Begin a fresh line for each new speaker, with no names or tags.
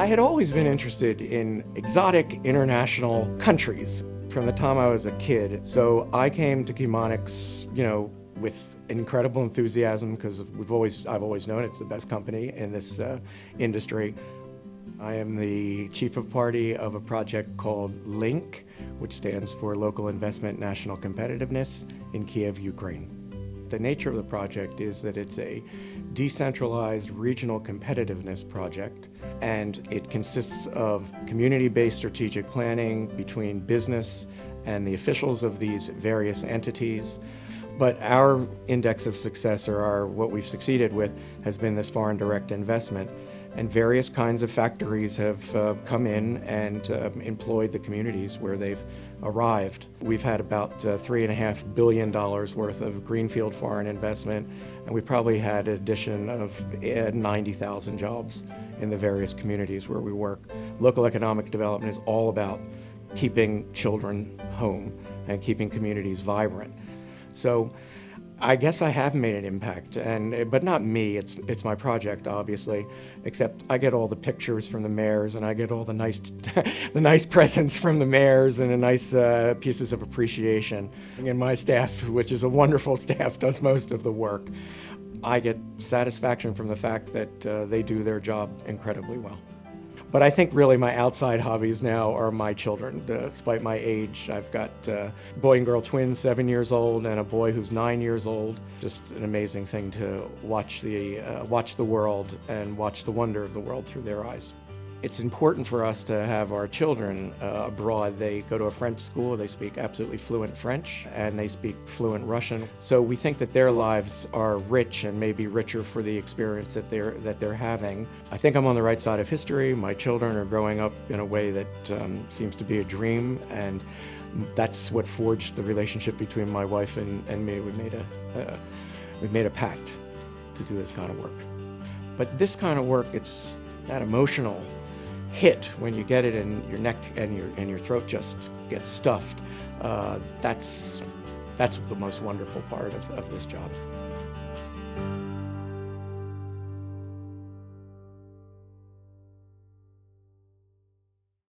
I had always been interested in exotic international countries from the time I was a kid. So I came to Chemonics, you know, with incredible enthusiasm because we've always I've always known it's the best company in this uh, industry. I am the chief of party of a project called LINK, which stands for Local Investment National Competitiveness in Kiev, Ukraine. The nature of the project is that it's a decentralized regional competitiveness project, and it consists of community based strategic planning between business and the officials of these various entities. But our index of success, or our, what we've succeeded with, has been this foreign direct investment. And various kinds of factories have uh, come in and uh, employed the communities where they've arrived. We've had about uh, three and a half billion dollars worth of greenfield foreign investment, and we probably had an addition of uh, 90,000 jobs in the various communities where we work. Local economic development is all about keeping children home and keeping communities vibrant. So I guess I have made an impact, and but not me. It's it's my project, obviously. Except I get all the pictures from the mayors, and I get all the nice, the nice presents from the mayors, and the nice uh, pieces of appreciation. And my staff, which is a wonderful staff, does most of the work. I get satisfaction from the fact that uh, they do their job incredibly well. But I think really my outside hobbies now are my children. Despite my age, I've got uh, boy and girl twins, seven years old, and a boy who's nine years old. Just an amazing thing to watch the uh, watch the world and watch the wonder of the world through their eyes it's important for us to have our children uh, abroad. They go to a French school, they speak absolutely fluent French, and they speak fluent Russian. So we think that their lives are rich and maybe richer for the experience that they're that they're having. I think I'm on the right side of history. My children are growing up in a way that um, seems to be a dream, and that's what forged the relationship between my wife and, and me. We made a uh, we made a pact to do this kind of work. But this kind of work, it's that emotional hit when you get it and your neck and your and your throat just gets stuffed. Uh, that's that's the most wonderful part of, of this job.